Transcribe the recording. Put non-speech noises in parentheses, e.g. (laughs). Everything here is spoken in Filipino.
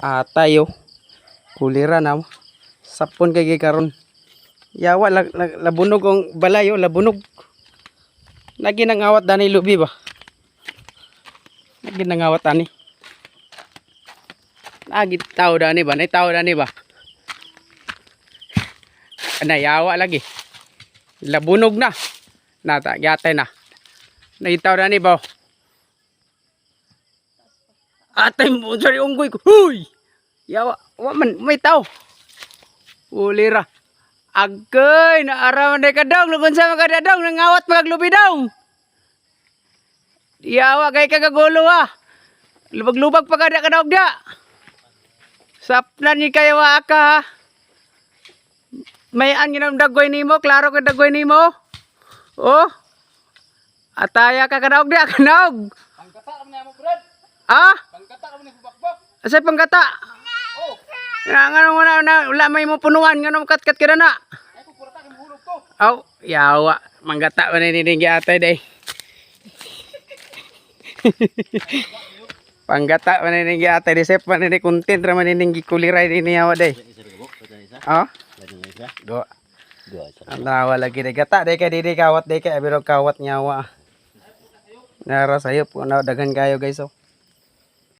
Atay oh. Kulira na. Sapon kay karon. Yawa lag, lag, labunog ang balay oh, labunog. Lagi nang awat dani lubi ba? Lagi nang awat ani. Lagi tao dani ba? Nay tao dani ba? Ana yawa lagi. Labunog na. Nata yatay na. Nay tao dani ba? Atay mo sorry unggoy ko. Huy! Yawa, wa man may tao. Ulira. Agay, naaraman na kadong, lugon sa mga kadadong, nangawat maglubi daw. Yawa, kay kagagulo ah. Lubag-lubag pa kada kadog da. Saplan ni kayo wa ka ha. May an ginam dagoy nimo, klaro ka dagoy nimo. Oh. Ataya ka kadog da, kanog. Pangkata ka na mo, Brad. Ah? Pangkata ka na bubakbak. Asay panggata? Oh, Nga nga nga na, na, wala may mo punuan nga na kat-kat ka na ay ko kurata ka mahulog to. Aw, yawa. Manggata man ni ning ate day. (laughs) Panggata man ni ning ate day sep man ni content ra man ning gikuliray ni yawa day. Ah? Do. Ang nawa lagi day gata day ka di kawat day ka abiro kawat nyawa. Nara sayo po na dagan kayo guys oh.